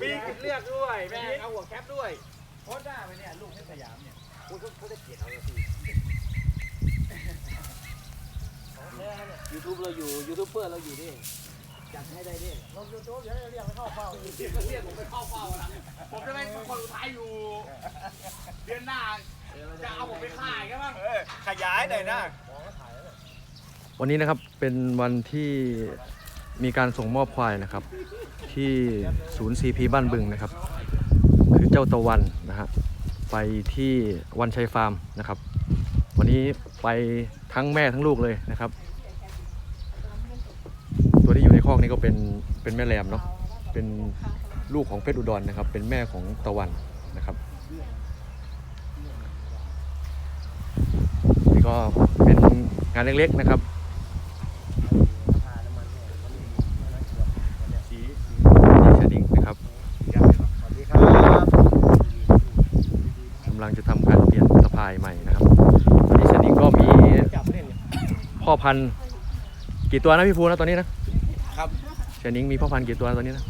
มีเลือกด้วยแม่มีเอาหัวแคปด้วยโคตรหน้าไปเนี่ยลูกเพชรสยามเนี่ยคุณเขาจะเกลียดเอาเลยพี่ยูทูบเราอยู่ยูทูบเบอร์เราอยู่นี่จัดให้ได้ดิลงยูทูบเดี๋ยวเรียกไปเข้าเฝ้าเรียกเรียกผมไปเข้าเฝ้าแล้วผมจะเป็นคนสุดท้ายอยู่ เดือนหน้าจะเอาผมไปขายกันบ้างเออขยายหน่อยนะวันนี้นะครับเป็นวันที่ มีการส่งมอบควายนะครับ ที่ศูนย์ CP บ้านบึงนะครับ คือเจ้าตะวันนะฮะไปที่วันชัยฟาร์มนะครับ วันนี้ไปทั้งแม่ทั้งลูกเลยนะครับ ตัวที่อยู่ในคอกนี้ก็เป็นเป็นแม่แรมเนาะเป็นลูกของเพชรอุดรนะครับ เป็นแม่ของตะวันนะครับนี่ก็เป็นงานเล็กๆนะครับ สีสี นี่เชนิงนะครับ สวัสดีครับ กำลังจะทำการเปลี่ยนสะพายใหม่นะครับตอนนี้เชนิงก็มีจับเล่นเนี่ยพ่อพันธุ์กี่ตัวนะพี่ภูนะตอนนี้นะครับเชนิงมีพ่อพันธุ์กี่ตัวตอนนี้นะ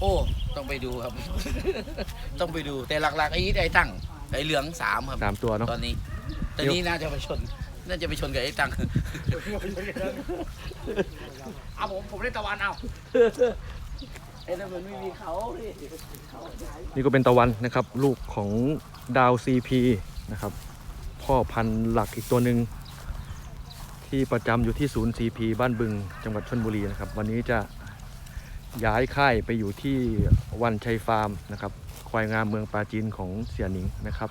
โอ้ต้องไปดูครับ ต้องไปดูแต่หลักๆไอ้ไอ้ตั้งไอ้เหลืองสามครับสามตัวเนาะตอนนี้ตอนนี้น่าจะไปชนน่าจะไปชนกับไอ้ตั้งเอาผมผมเล่นตะวันเอาไอ้นั่นมันไม่มีเขาพี่นี่ก็เป็นตะวันนะครับ ลูกของดาวซีพี นะครับ พ่อพันธุ์หลักอีกตัวหนึ่งที่ประจำอยู่ที่ศูนย์ CP บ้านบึงจังหวัดชลบุรีนะครับ วันนี้จะย้ายค่ายไปอยู่ที่วันชัยฟาร์มนะครับควายงามเมืองปราจีนของเสียหนิงนะครับ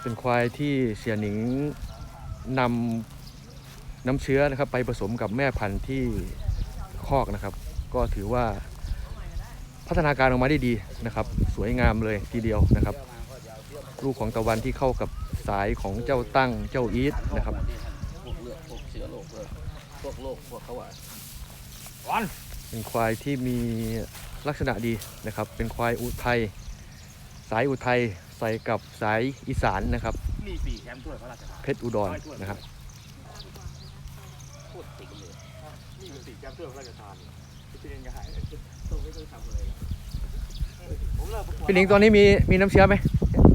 เป็นควายที่เสียหนิงนำน้ำเชื้อนะครับ ไปผสมกับแม่พันธุ์ที่คอกนะครับ ก็ถือว่า พัฒนาการออกมาได้ดีนะครับ สวยงามเลยทีเดียวนะครับ ลูกของตะวันที่เข้ากับสายของเจ้าตั้งเจ้าอีทนะครับพวกเลือดพวกเชื้อโรคพวกโรคพวกเขาว่าเป็นควายที่มีลักษณะดีนะครับ เป็นควายอุทัยสายอุทัยใส่กับสายอีสานนะครับมีสี่แชมป์ถ้วยพระราชทานเพชรอุดรนะครับพูดติดเลยมีสี่แชมป์ถ้วยพระราชทาน ที่เล่นกระหายตัวไม่ต้องทำอะไรผมเลิกประกวดพี่หนิงตอนนี้มีมีน้ำเชื้อไหม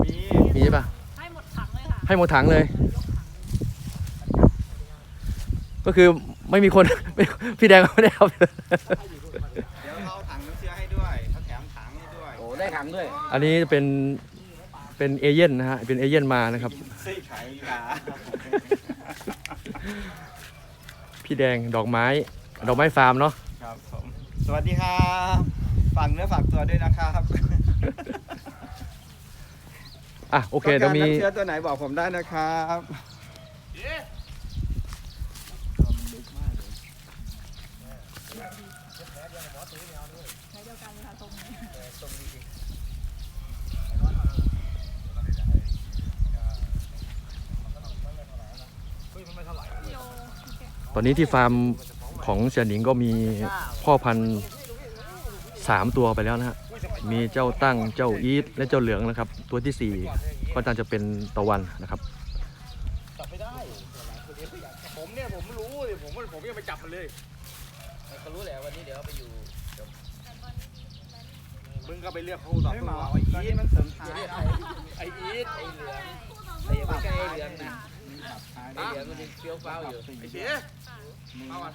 มีมีใช่ปะให้หมดถังเลยค่ะให้หมดถังเลย ก็คือไม่มีคนไม่พี่แดงก็ไม่ได้เอาเดี๋ยวเขาถังน้ำเชื้อให้ด้วยเขาแถมถังให้ด้วยโอ้ได้ถังด้วยอันนี้เป็นเป็นเอเย่นนะฮะเป็นเอเย่นมานะครับ ซี่ขายยาพี่แดงดอกไม้ ดอกไม้ฟาร์มเนาะครับผม สวัสดีครับฝากเนื้อฝากตัวด้วยนะครับอะโอเคต้เดี๋อยงวการมีน้ำเชื้อตัวไหนบอกผมได้นะครับใช้เดียวกันเลยค่ะตรงนี้โยตอนนี้ที่ฟาร์ม ของเสียหนิงก็มีพ่อพันธุ์สามตัวไปแล้วนะฮะ มีเจ้าตั้ง เจ้าอีท และเจ้าเหลืองนะครับ ตัวที่สี่ก็น่าจะเป็นตะวันนะครับ จับไม่ได้ ผมเนี่ยผมรู้เลยผมว่าผมยังไปจับมันเลยเขารู้แหละวันนี้เดี๋ยวไปอยู่มึงก็ไปเลือกคู่ต่อไม่สู้เหมาเอาไอ้ไอ้อีอีททมันเสริมท้ายไอ้อีทไอ้เหลืองไอ้ไม่ใช่ไอ้เหลืองนะไอ้เหลืองมันยังเฟี้ยวฟ้าวอยู่ไอ้เสีย เอาอะ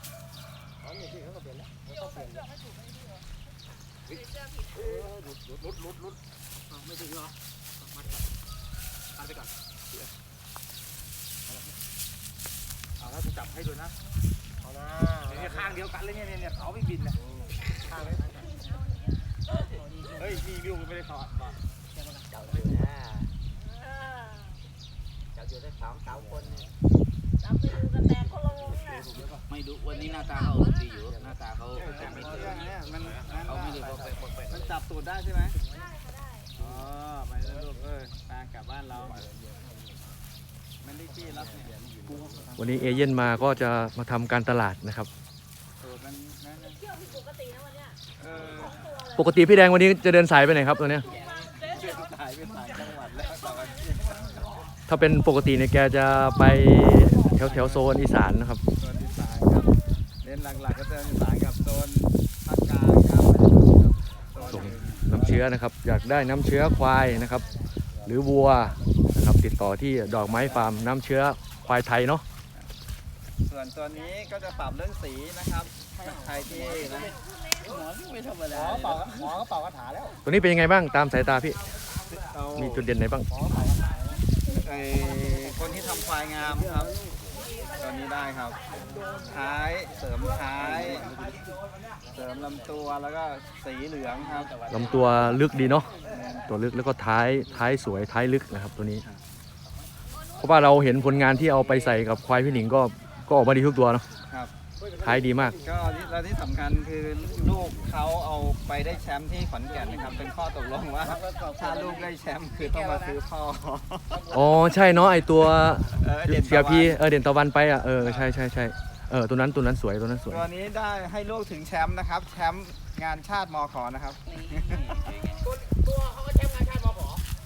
ลุดลุดลุดเอาไม่ถึงเหรอเอามาก่อนตัดไปก่อนเสียเอาแล้วกูจับให้ด้วยนะเอานะเนี่ยข้างเดียวกันเลยเนี่ยเนี่ยเขาไม่บินนะข้างเลยเฮ้ยมีวิวไม่ได้ถอดว่เจ้าอยู่นะเจ้าอยู่ได้สามสามคนเนี่ย ไม่ดูวันนี้หน้าตาเขาดีอยู่หน้าตาเขาเออจะไม่เเจอนี่ยมันมันเขาไม่ได้บอกไปบอกไปมันจับตูดได้ใช่ไหมอ๋อไปแล้วลูกเออตากลับบ้านเรามันได้ที่รับเนี่ยวันนี้เอเย่นมาก็จะมาทำการตลาดนะครับตูดมันนั่นน่ะเที่ยวผิดปกตินะวันเนี้ยเออสองตัวเลยปกติพี่แดงวันนี้จะเดินสายไปไหนครับตัวเนี้ยเจ๊เดี๋ยวถ่ายไปต่างจังหวัดแล้วต่อวัน ถ้าเป็นปกติเนี่ยแกจะไปแถวแถวโซนอีสานนะครับตัวที่สายครับเน้นหลักๆก็จะสายกับโซนภาคกลางครับโซนส่งน้ำเชื้อนะครับ อยากได้น้ำเชื้อควายนะครับ หรือวัวนะครับติดต่อที่ดอกไม้ฟาร์มน้ำเชื้อควายไทยเนาะส่วนตัวนี้ก็จะปรับเรื่องสีนะครับใครที่นะหมอนี่ไม่ธรรมดาหมอเป่าหมอก็เป่ากระถาแล้วตัวนี้เป็นยังไงบ้างตามสายตาพี่ เอามีจุดเด่นไหนบ้าง ไอ้คนที่ทำควายงามครับตัวนี้ได้ครับ ท้ายเสริมท้าย เสริมลำตัวแล้วก็สีเหลืองครับลำตัวลึกดีเนาะตัวลึกแล้วก็ท้ายท้ายสวยท้ายลึกนะครับตัวนี้ เพราะว่าเราเห็นผลงานที่เอาไปใส่กับควายพี่หนิงก็ก็ออกมาดีทุกตัวเนาะครับ ท้ายดีมาก ก็ที่แล้วที่สำคัญคือลูกเขาเอาไปได้แชมป์ที่ขอนแก่นนะครับ เป็นข้อตกลงว่าถ้าลูกได้แชมป์คือต้องมาซื้อพ่ออ๋อใช่เนาะไอตัวเออเด่นเสียตะวันพีเออเด่นตะวันไปอะเออใช่ใช่ใช่เออตัวนั้นตัวนั้นสวยตัวนั้นสวย ตัวนี้ได้ให้ลูกถึงแชมป์นะครับ แชมป์งานชาติมอขอนะครับ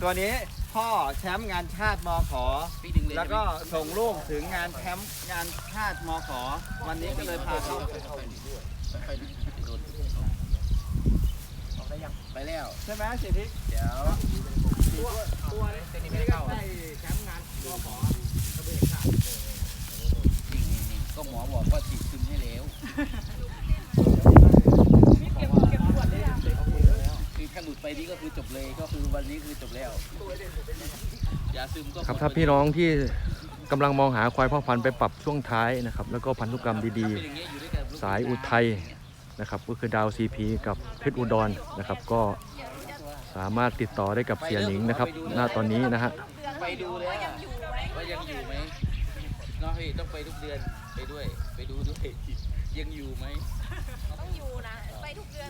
ตัวนี้พ่อแชมป์งานชาติมอขอพี่ดึงเลยแล้วก็ส่งลูกถึงงานแชมป์งานชาติมอขอ วันนี้ก็เลยพาเขาไปแล้วใช่ไหมสิทธิเดี๋ยวตัวนี้เส้นนี้ไม่ได้เข้าได้แชมป์งานตัวหมอเขาไม่เห็นขาด นี่นี่นี่ก็หมอบอกว่าฉีดซึมให้แล้วคือถ้าหลุดไปนี่ก็ คือจบเลยก็คือวันนี้คือจบแล้วยาซึมก็ครับถ้าพี่น้องที่กำลังมองหาควายพ่อพันธุ์ไปปรับช่วงท้ายนะครับ แล้วก็พันธุกรรมดีเป็นอย่างเงี้ยอยู่ด้วยกันๆสายอุทัยนะครับก็คือดาวซีพีกับเพชรอุดรนะครับ ก็สามารถติดต่อได้กับเสียหนิงนะครับณตอนนี้นะฮะไปดูเลยว่ายังอยู่ไหมว่ายังอยู่ไหมเนาะพี่ต้องไปทุกเดือนไปด้วย ไปดูด้วยยังอยู่ไหมต้องอยู่นะไปทุกเดือน